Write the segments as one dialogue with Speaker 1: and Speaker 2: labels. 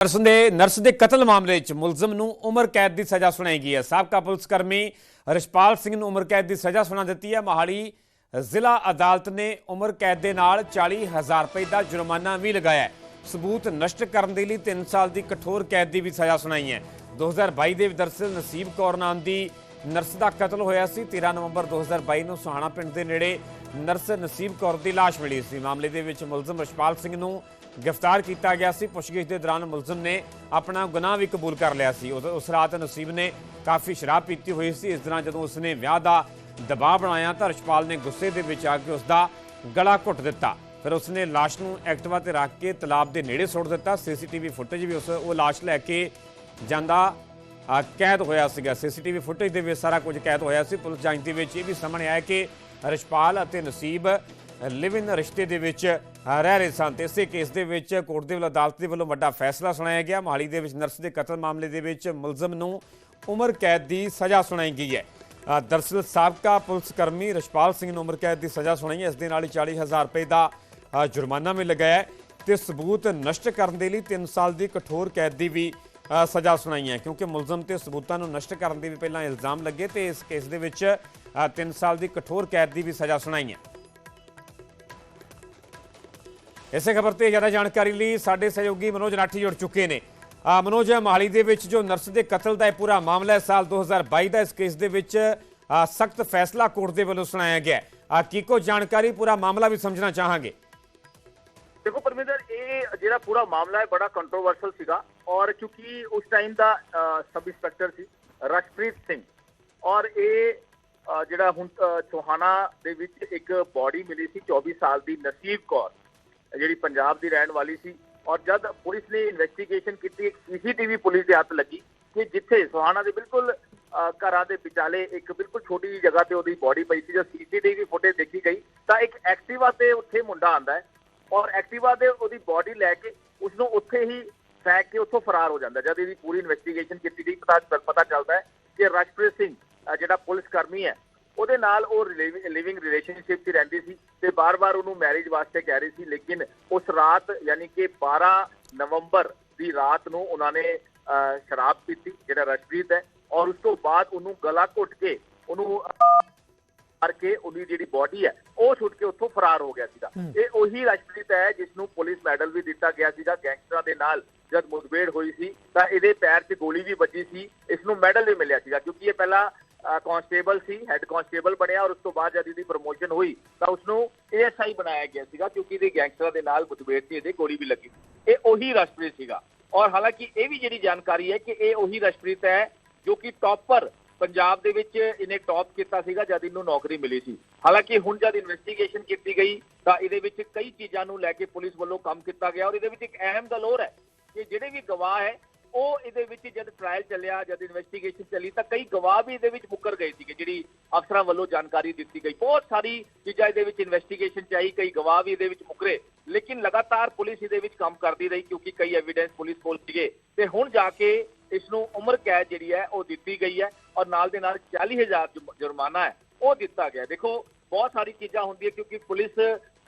Speaker 1: Nurse ਦੇ nurse ਦੇ ਕਤਲ ਮਾਮਲੇ 'ਚ ਮੁਲਜ਼ਮ ਨੂੰ ਉਮਰ ਕੈਦ ਦੀ ਸਜ਼ਾ ਸੁਣਾਈ ਗਈ ਹੈ। ਸਾਬਕਾ ਪੁਲਿਸ ਕਰਮੀ ਰਿਸ਼ਪਾਲ ਸਿੰਘ ਨੂੰ ਉਮਰ ਕੈਦ ਦੀ ਸਜ਼ਾ ਸੁਣਾ ਦਿੱਤੀ ਹੈ। ਮਹਾਲੀ ਜ਼ਿਲ੍ਹਾ ਅਦਾਲਤ ਨੇ ਉਮਰ ਕੈਦ ਦੇ ਨਾਲ 40000 ਰੁਪਏ ਦਾ ਜੁਰਮਾਨਾ ਵੀ ਲਗਾਇਆ ਹੈ। ਸਬੂਤ ਨਸ਼ਟ ਕਰਨ ਦੇ ਲਈ 3 ਸਾਲ ਦੀ ਕਠੋਰ ਕੈਦ ਦੀ ਵੀ ਸਜ਼ਾ ਸੁਣਾਈ ਹੈ। 2022 ਦੇ ਵਿੱਚ ਨਸੀਬ ਕੌਰ ਨਾਮ ਦੀ ਨਰਸ ਦਾ ਕਤਲ ਹੋਇਆ ਸੀ। 13 ਨਵੰਬਰ 2022 ਨੂੰ ਸੁਹਾਣਾ ਪਿੰਡ ਦੇ ਨੇੜੇ ਨਰਸ ਨਸੀਬ ਕੌਰ ਦੀ ਲਾਸ਼ ਮਿਲੀ ਸੀ। ਮਾਮਲੇ ਦੇ ਵਿੱਚ ਮੁਲਜ਼ਮ ਰਿਸ਼ਪਾਲ ਸਿੰਘ ਨੂੰ ਗ੍ਰਿਫਤਾਰ ਕੀਤਾ ਗਿਆ ਸੀ। ਪੁੱਛਗਿੱਛ ਦੇ ਦੌਰਾਨ ਮੁਲਜ਼ਮ ਨੇ ਆਪਣਾ ਗੁਨਾਹ ਵੀ ਕਬੂਲ ਕਰ ਲਿਆ ਸੀ। ਉਸ- ਉਸ ਰਾਤ ਨਸੀਬ ਨੇ ਕਾਫੀ ਸ਼ਰਾਬ ਪੀਤੀ ਹੋਈ ਸੀ। ਇਸ ਦੌਰਾਨ ਜਦੋਂ ਉਸਨੇ ਵਿਆਹ ਦਾ ਦਬਾਅ ਬਣਾਇਆ ਤਾਂ ਰਿਸ਼ਪਾਲ ਨੇ ਗੁੱਸੇ ਦੇ ਵਿੱਚ ਆ ਕੇ ਉਸ ਦਾ ਗਲਾ ਘੁੱਟ ਦਿੱਤਾ। ਫਿਰ ਉਸਨੇ ਲਾਸ਼ ਨੂੰ ਐਕਟਿਵਾ ਤੇ ਰੱਖ ਕੇ ਤਲਾਬ ਦੇ ਨੇੜੇ ਸੁੱਟ ਦਿੱਤਾ। ਸੀਸੀਟੀਵੀ ਫੁਟੇਜ ਵੀ ਉਸ, ਉਹ ਲਾਸ਼ ਲੈ ਕੇ ਜਾਂਦਾ ਕੈਦ ਹੋਇਆ ਸੀਗਾ। ਸੀਸੀਟੀਵੀ ਫੁਟੇਜ ਦੇ ਵਿੱਚ ਸਾਰਾ ਕੁਝ ਕੈਦ ਹੋਇਆ ਸੀ। ਪੁਲਿਸ ਜਾਂਚ ਦੇ ਵਿੱਚ ਇਹ ਵੀ ਸਾਹਮਣੇ ਆਇਆ ਕਿ ਰਿਸ਼ਪਾਲ ਅਤੇ ਨਸੀਬ ਲਿਵ ਇਨ ਰਿਸ਼ਤੇ ਦੇ ਵਿੱਚ ਰਹਿ ਰਹੇ ਸਨ ਤੇ ਇਸੇ ਕੇਸ ਦੇ ਵਿੱਚ ਕੋਰਟ ਦੇ ਵੱਲੋਂ ਅਦਾਲਤ ਦੇ ਵੱਲੋਂ ਵੱਡਾ ਫੈਸਲਾ ਸੁਣਾਇਆ ਗਿਆ। ਮਹਾਲੀ ਦੇ ਵਿੱਚ ਨਰਸ ਦੇ ਕਤਲ ਮਾਮਲੇ ਦੇ ਵਿੱਚ ਮੁਲਜ਼ਮ ਨੂੰ ਉਮਰ ਕੈਦ ਦੀ ਸਜ਼ਾ ਸੁਣਾਈ ਗਈ ਹੈ। ਅ, ਦਰਅਸਲ ਸਾਬਕਾ ਪੁਲਿਸ ਕਰਮੀ ਰਿਸ਼ਪਾਲ ਸਿੰਘ ਨੂੰ ਉਮਰ ਕੈਦ ਦੀ ਸਜ਼ਾ ਸੁਣਾਈ ਹੈ। ਇਸ ਦੇ ਨਾਲ ਹੀ 40000 ਰੁਪਏ ਦਾ ਜੁਰਮਾਨਾ ਵੀ ਲਗਾਇਆ ਹੈ ਤੇ ਸਬੂਤ ਨਸ਼ਟ ਕਰਨ ਦੇ ਲਈ 3 ਸਾਲ ਦੀ ਕਠੋਰ ਕੈਦ ਦੀ ਵੀ ਸਜ਼ਾ ਸੁਣਾਈ ਹੈ। ਕਿਉਂਕਿ ਮੁਲਜ਼ਮ ਤੇ ਸਬੂਤਾਂ ਨੂੰ ਨਸ਼ਟ ਕਰਨ ਦੇ ਵੀ ਪਹਿਲਾਂ ਇਲਜ਼ਾਮ ਲੱਗੇ ਤੇ ਇਸ ਕੇਸ ਦੇ ਵਿੱਚ 3 ਸਾਲ ਦੀ ਕਠੋਰ ਕੈਦ ਦੀ ਵੀ ਸਜ਼ਾ ਸੁਣਾਈ ਹੈ। ਇਸੇ ਖਬਰ ਤੇ ਜ਼ਿਆਦਾ ਜਾਣਕਾਰੀ ਲਈ ਸਾਡੇ ਸਹਿਯੋਗੀ ਮਨੋਜ ਰਾਠੀ ਜੁੜ ਚੁੱਕੇ ਨੇ। ਆ ਮਨੋਜ ਮਹਾਲੀ ਦੇ ਵਿੱਚ ਜੋ ਨਰਸ ਦੇ ਕਤਲ ਦਾ ਇਹ ਪੂਰਾ ਮਾਮਲਾ ਹੈ ਸਾਲ 2022 ਦਾ ਇਸ ਕੇਸ ਦੇ ਵਿੱਚ ਸਖਤ ਫੈਸਲਾ ਕੋਰਟ ਦੇ ਵੱਲੋਂ ਸੁਣਾਇਆ ਗਿਆ ਆ ਕੀ ਕੋ ਜਾਣਕਾਰੀ ਪੂਰਾ ਮਾਮਲਾ ਵੀ ਸਮਝਣਾ ਚਾਹਾਂਗੇ।
Speaker 2: ਦੇਖੋ ਪਰਮਿੰਦਰ ਇਹ ਜਿਹੜਾ ਪੂਰਾ ਮਾਮਲਾ ਹੈ ਬੜਾ ਕੰਟਰੋਵਰਸ਼ਲ ਸੀਗਾ ਔਰ ਕਿਉਂਕਿ ਉਸ ਟਾਈਮ ਦਾ ਸਬ ਇੰਸਪੈਕਟਰ ਸੀ ਰਸ਼ਪ੍ਰੀਤ ਸਿੰਘ। ਔਰ ਇਹ ਜਿਹੜਾ ਹੁਣ ਅ, ਦੇ ਵਿੱਚ ਇੱਕ ਬਾਡੀ ਮਿਲੀ ਸੀ 24 ਸਾਲ ਦੀ ਨਸੀਬ ਕੌਰ। ਜਿਹੜੀ ਪੰਜਾਬ ਦੀ ਰਹਿਣ ਵਾਲੀ ਸੀ ਔਰ ਜਦ ਪੁਲਿਸ ਨੇ ਇਨਵੈਸਟੀਗੇਸ਼ਨ ਕੀਤੀ, ਇੱਕ ਸੀਸੀਟੀਵੀ ਪੁਲਿਸ ਦੇ ਹੱਥ ਲੱਗੀ ਕਿ ਜਿੱਥੇ ਸੁਹਾਣਾ ਦੇ ਬਿਲਕੁਲ ਘਰਾਂ ਦੇ ਵਿਚਾਲੇ ਇੱਕ ਬਿਲਕੁਲ ਛੋਟੀ ਜਿਹੀ ਜਗ੍ਹਾ ਤੇ ਉਹਦੀ ਬੋਡੀ ਪਈ ਸੀ, ਜੋ ਸੀਸੀਟੀਵੀ ਫੁਟੇਜ ਦੇਖੀ ਗਈ, ਤਾਂ ਇੱਕ ਐਕਟਿਵਾ ਤੇ ਉੱਥੇ ਮੁੰਡਾ ਆਂਦਾ ਹੈ ਔਰ ਐਕਟਿਵਾ ਦੇ ਉਹਦੀ ਬੋਡੀ ਲੈ ਕੇ ਉਸ ਨੂੰ ਉੱਥੇ ਹੀ ਫੈਂਕ ਕੇ ਉੱਥੋਂ ਫਰਾਰ ਹੋ ਜਾਂਦਾ ਜਦ ਇਹਦੀ ਪੂਰੀ ਇਨਵੈਸਟੀਗੇਸ਼ਨ ਕੀਤੀ ਗਈ, ਪਤਾ ਪਤਾ ਚੱਲਦਾ ਹੈ ਕਿ ਰਾਜਪ੍ਰੀਤ ਸਿੰਘ ਜਿਹੜਾ ਪੁਲਿਸ ਕਰਮੀ ਹੈ ਉਹਦੇ ਨਾਲ ਉਹ ਲਿਵਿੰਗ ਰਿਲੇਸ਼ਨਸ਼ਿਪ 'ਚ ਰਹਿੰਦੀ ਸੀ ਤੇ ਬਾਰ-ਬਾਰ ਉਹਨੂੰ ਮੈਰਿਜ ਵਾਸਤੇ ਕਹਿ ਰਹੀ ਸੀ ਲੇਕਿਨ ਉਸ ਰਾਤ ਯਾਨੀ ਕਿ 12 ਨਵੰਬਰ ਦੀ ਰਾਤ ਨੂੰ ਉਹਨਾਂ ਨੇ ਸ਼ਰਾਬ ਪੀਤੀ ਜਿਹੜਾ ਰਸ਼ਪ੍ਰੀਤ ਹੈ ਔਰ ਉਸ ਤੋਂ ਬਾਅਦ ਉਹਨੂੰ ਗਲਾ ਘੁੱਟ ਕੇ ਉਹਨੂੰ ਮਾਰ ਕੇ ਉਹਦੀ ਜਿਹੜੀ ਬਾਡੀ ਹੈ ਉਹ ਛੁੱਟ ਕੇ ਉੱਥੋਂ ਫਰਾਰ ਹੋ ਗਿਆ ਸੀਗਾ। ਇਹ ਉਹੀ ਰਸ਼ਪ੍ਰੀਤ ਹੈ ਜਿਸ ਨੂੰ ਪੁਲਿਸ ਮੈਡਲ ਵੀ ਦਿੱਤਾ ਗਿਆ ਸੀਗਾ। ਗੈਂਗਸਟਰਾਂ ਦੇ ਨਾਲ ਜਦ ਮੁਠਭੇੜ ਹੋਈ ਸੀ ਤਾਂ ਇਹਦੇ ਪੈਰ 'ਚ ਗੋਲੀ ਵੀ ਵੱਜੀ ਸੀ। ਇਸ ਨੂੰ ਮੈਡਲ ਵੀ ਮਿਲਿਆ ਸੀਗਾ ਕਿਉਂਕਿ ਇਹ ਪਹਿਲਾਂ ਕਾਂਸਟੇਬਲ ਸੀ ਹੈੱਡ ਕਾਂਸਟੇਬਲ ਬਣਿਆ ਔਰ ਉਸ ਤੋਂ ਬਾਅਦ ਜਦ ਇਹਦੀ ਪ੍ਰਮੋਸ਼ਨ ਹੋਈ ਤਾਂ ਉਸ ਨੂੰ ਏਐਸਆਈ ਬਣਾਇਆ ਗਿਆ ਸੀਗਾ ਕਿਉਂਕਿ ਇਹਦੇ ਗੈਂਗਸਟਰਾਂ ਦੇ ਨਾਲ ਮੁਠਭੇੜ 'ਚ ਇਹਦੇ ਗੋਲੀ ਵੀ ਲੱਗੀ ਇਹ ਉਹੀ ਰਸ਼ਪ੍ਰੀਤ ਸੀਗਾ। ਔਰ ਹਾਲਾਂਕਿ ਇਹ ਵੀ ਜਿਹੜੀ ਜਾਣਕਾਰੀ ਹੈ ਕਿ ਇਹ ਉਹੀ ਰਸ਼ਪ੍ਰੀਤ ਹੈ ਜੋ ਕਿ ਟੌਪਰ ਪੰਜਾਬ ਦੇ ਵਿੱਚ ਇਹਨੇ ਟੌਪ ਕੀਤਾ ਸੀਗਾ ਜਦ ਇਹਨੂੰ ਨੌਕਰੀ ਮਿਲੀ ਸੀ। ਹਾਲਾਂਕਿ ਹੁਣ ਜਦ ਇਨਵੈਸਟੀਗੇਸ਼ਨ ਕੀਤੀ ਗਈ ਤਾਂ ਇਹਦੇ ਵਿੱਚ ਕਈ ਚੀਜ਼ਾਂ ਨੂੰ ਲੈ ਕੇ ਪੁਲਿਸ ਵੱਲੋਂ ਕੰਮ ਕੀਤਾ ਗਿਆ ਔਰ ਇਹਦੇ ਵਿੱਚ ਇੱਕ ਅਹਿਮ ਗੱਲ ਹੋਰ ਹੈ ਕਿ ਜਿਹੜੇ ਵੀ ਗਵਾਹ ਹੈ ਉਹ ਇਹਦੇ ਵਿੱਚ ਜਦ ਟ੍ਰਾਇਲ ਚੱਲਿਆ, ਜਦ ਇਨਵੈਸਟੀਗੇਸ਼ਨ ਚੱਲੀ, ਤਾਂ ਕਈ ਗਵਾਹ ਵੀ ਇਹਦੇ ਵਿੱਚ ਮੁੱਕਰ ਗਏ ਸੀਗੇ, ਜਿਹੜੀ ਅਫਸਰਾਂ ਵੱਲੋਂ ਜਾਣਕਾਰੀ ਦਿੱਤੀ ਗਈ। ਬਹੁਤ ਸਾਰੀ ਚੀਜ਼ਾਂ ਇਹਦੇ ਵਿੱਚ ਇਨਵੈਸਟੀਗੇਸ਼ਨ ਚ ਆਈ, ਕਈ ਗਵਾਹ ਵੀ ਇਹਦੇ ਵਿੱਚ ਮੁੱਕਰੇ। ਲੇਕਿਨ ਲਗਾਤਾਰ ਪੁਲਿਸ ਇਹਦੇ ਵਿੱਚ ਕੰਮ ਕਰਦੀ ਰਹੀ, ਕਿਉਂਕਿ ਕਈ ਐਵੀਡੈਂਸ ਪੁਲਿਸ ਕੋਲ ਸੀਗੇ। ਤੇ ਹੁਣ ਜਾ ਕੇ ਇਸ ਨੂੰ ਉਮਰ ਕੈਦ ਜਿਹੜੀ ਹੈ, ਉਹ ਦਿੱਤੀ ਗਈ ਹੈ ਔਰ ਨਾਲ ਦੇ ਨਾਲ 40000 ਜੁ- ਜੁਰਮਾਨਾ ਹੈ, ਉਹ ਦਿੱਤਾ ਗਿਆ। ਦੇਖੋ, ਬਹੁਤ ਸਾਰੀ ਚੀਜ਼ਾਂ ਹੁੰਦੀਆਂ ਕਿਉਂਕਿ ਪੁਲਿਸ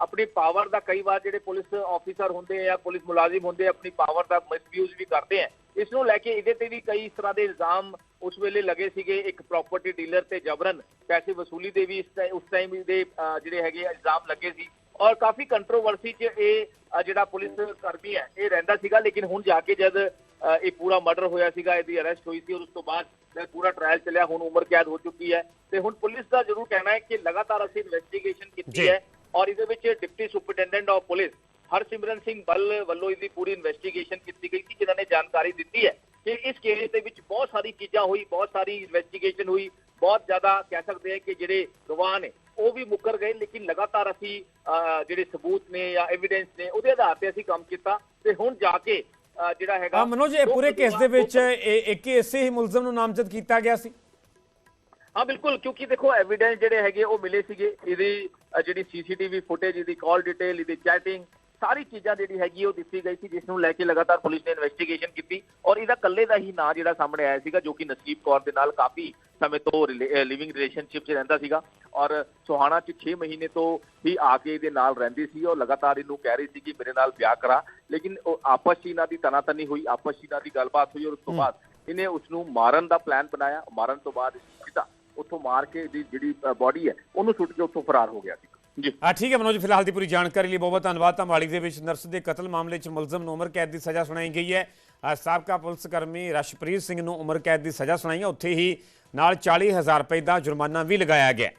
Speaker 2: ਆਪਣੀ ਪਾਵਰ ਦਾ ਕਈ ਵਾਰ ਜਿਹੜੇ ਪੁਲਿਸ ਆਫੀਸਰ ਹੁੰਦੇ ਆ ਜਾਂ ਪੁਲਿਸ ਮੁਲਾਜ਼ਮ ਹੁੰਦੇ ਆ, ਆਪਣੀ ਪਾਵਰ ਦਾ ਮਿਸਯੂਜ਼ ਵੀ ਕਰਦੇ ਆ। ਇਸ ਨੂੰ ਲੈ ਕੇ ਇਹਦੇ ਤੇ ਵੀ ਕਈ ਇਸ ਤਰ੍ਹਾਂ ਦੇ ਇਲਜ਼ਾਮ ਉਸ ਵੇਲੇ ਲੱਗੇ ਸੀਗੇ ਇੱਕ ਪ੍ਰਾਪਰਟੀ ਡੀਲਰ ਤੇ ਜਬਰਨ ਪੈਸੇ ਵਸੂਲੀ ਦੇ ਵੀ ਉਸ ਟਾਈਮ ਦੇ ਜਿਹੜੇ ਹੈਗੇ ਇਲਜ਼ਾਮ ਲੱਗੇ ਸੀ ਔਰ ਕਾਫੀ ਕੰਟਰੋਵਰਸੀ 'ਚ ਇਹ ਜਿਹੜਾ ਪੁਲਿਸ ਕਰਮੀ ਹੈ ਇਹ ਰਹਿੰਦਾ ਸੀਗਾ ਲੇਕਿਨ ਹੁਣ ਜਾ ਕੇ ਜਦ ਇਹ ਪੂਰਾ ਮਰਡਰ ਹੋਇਆ ਸੀਗਾ ਇਹਦੀ ਅਰੈਸਟ ਹੋਈ ਸੀ ਔਰ ਉਸ ਤੋਂ ਬਾਅਦ ਪੂਰਾ ਟ੍ਰਾਇਲ ਚੱਲਿਆ ਹੁਣ ਉਮਰ ਕੈਦ ਹੋ ਚੁੱਕੀ ਹੈ ਤੇ ਹੁਣ ਪੁਲਿਸ ਦਾ ਜ਼ਰੂਰ ਕਹਿਣਾ ਹੈ ਕਿ ਲਗਾਤਾਰ ਅਸੀਂ ਇਨਵੈਸਟੀਗੇਸ਼ਨ। ਕੀਤੀ ਹੈ ਔਰ ਇਹਦੇ ਵਿੱਚ deputy superintendent of police Harsimran Singh Bal ਵੱਲੋਂ ਇਹਦੀ ਪੂਰੀ ਇਨਵੈਸਟੀਗੇਸ਼ਨ ਕੀਤੀ ਗਈ ਜਾਣਕਾਰੀ ਦਿੱਤੀ ਹੈ ਕਿ ਇਸ ਕੇਸ ਦੇ ਵਿੱਚ ਬਹੁਤ ਸਾਰੀ ਚੀਜ਼ਾਂ ਹੋਈ ਬਹੁਤ ਸਾਰੀ ਇਨਵੈਸਟੀਗੇਸ਼ਨ ਹੋਈ ਬਹੁਤ ਜ਼ਿਆਦਾ ਕਹਿ ਸਕਦੇ ਹਾਂ ਕਿ ਜਿਹੜੇ ਗਵਾਹ ਨੇ ਉਹ ਵੀ ਮੁੱਕਰ ਗਏ ਲੇਕਿਨ ਲਗਾਤਾਰ ਅਸੀਂ ਜਿਹੜੇ ਸਬੂਤ ਨੇ ਜਾਂ ਐਵੀਡੈਂਸ ਨੇ ਉਹਦੇ ਆਧਾਰ ਤੇ ਅਸੀਂ ਕੰਮ ਕੀਤਾ ਤੇ ਹੁਣ ਜਾ ਕੇ ਜਿਹੜਾ ਹੈਗਾ
Speaker 1: ਆ ਮਨੋਜ ਇਹ ਪੂਰੇ ਕੇਸ ਦੇ ਵਿੱਚ ਇਹ ਇੱਕ ਇਸੇ ਹੀ ਮੁਲਜ਼ਮ ਨੂੰ ਨਾਮਜ਼ਦ ਕੀਤਾ ਗਿਆ ਸੀ?
Speaker 2: ਹਾਂ ਬਿਲਕੁਲ ਕਿਉਂਕਿ ਦੇਖੋ ਐਵੀਡੈਂਸ ਜਿਹੜੇ ਹੈਗੇ ਉਹ ਮਿਲੇ ਸੀਗੇ ਇਹਦੀ ਜਿਹੜੀ ਸੀਸੀਟੀਵੀ ਫੁਟੇਜ ਇਹਦੀ ਕਾਲ ਡਿਟੇਲ ਇਹਦੀ ਚੈਟਿੰਗ ਸਾਰੀ ਚੀਜ਼ਾਂ ਜਿਹੜੀ ਹੈਗੀ ਉਹ ਦਿੱਤੀ ਗਈ ਸੀ ਜਿਸ ਨੂੰ ਲੈ ਕੇ ਲਗਾਤਾਰ ਪੁਲਿਸ ਨੇ ਇਨਵੈਸਟੀਗੇਸ਼ਨ ਕੀਤੀ ਔਰ ਇਹਦਾ ਕੱਲੇ ਦਾ ਹੀ ਨਾਂ ਜਿਹੜਾ ਸਾਹਮਣੇ ਆਇਆ ਸੀਗਾ ਜੋ ਕਿ ਨਸੀਬ ਕੌਰ ਦੇ ਨਾਲ ਕਾਫੀ ਸਮੇਂ ਤੋਂ ਲਿਵਿੰਗ ਰਿਲੇਸ਼ਨਸ਼ਿਪ 'ਚ ਰਹਿੰਦਾ ਸੀਗਾ ਔਰ ਸੁਹਾਣਾ 'ਚ 6 ਮਹੀਨੇ ਤੋਂ ਹੀ ਆ ਕੇ ਇਹਦੇ ਨਾਲ ਰਹਿੰਦੀ ਸੀ ਔਰ ਲਗਾਤਾਰ ਇਹਨੂੰ ਕਹਿ ਰਹੀ ਸੀ ਕਿ ਮੇਰੇ ਨਾਲ ਵਿਆਹ ਕਰਾ। ਲੇਕਿਨ ਉਹ ਆਪਸ 'ਚ ਇਹਨਾਂ ਦੀ ਤਨਾਤਨੀ ਹੋਈ ਆਪਸ 'ਚ ਇਹਨਾਂ ਦੀ ਗੱਲਬਾਤ ਹੋਈ ਔਰ ਉਸ ਤੋਂ ਬਾਅਦ ਇਹਨੇ ਉਸ ਨੂੰ ਮਾਰਨ ਦਾ ਪਲਾਨ ਬਣਾਇਆ। ਮਾਰਨ ਤੋਂ ਬਾਅਦ ਸਿੱਧਾ ਉੱਥੋਂ ਮਾਰ ਕੇ ਇਹਦੀ ਜਿਹੜੀ ਬਾਡੀ ਹੈ ਉਹਨੂੰ ਸੁੱਟ ਕੇ ਉੱਥੋਂ ਫਰਾਰ ਹੋ ਗਿਆ ਸੀ। ਜੀ।
Speaker 1: ਆ ਠੀਕ ਹੈ ਮਨੋਜ, ਫਿਲਹਾਲ ਦੀ ਪੂਰੀ ਜਾਣਕਾਰੀ ਲਈ ਬਹੁਤ ਬਹੁਤ ਧੰਨਵਾਦ। ਧਮਾਲੀ ਦੇ ਵਿੱਚ ਨਰਸ ਦੇ ਕਤਲ ਮਾਮਲੇ 'ਚ ਮੁਲਜ਼ਮ ਨੂੰ ਉਮਰ ਕੈਦ ਦੀ ਸਜ਼ਾ ਸੁਣਾਈ ਗਈ ਹੈ। ਸਾਬਕਾ ਪੁਲਿਸ ਕਰਮੀ ਰਸ਼ਪ੍ਰੀਤ ਸਿੰਘ ਨੂੰ ਉਮਰ ਕੈਦ ਦੀ ਸਜ਼ਾ ਸੁਣਾਈ ਹੈ। ਉੱਥੇ ਹੀ ਨਾਲ 40000 ਰੁਪਏ ਦਾ ਜੁਰਮਾਨਾ ਵੀ ਲਗਾਇਆ ਗਿਆ।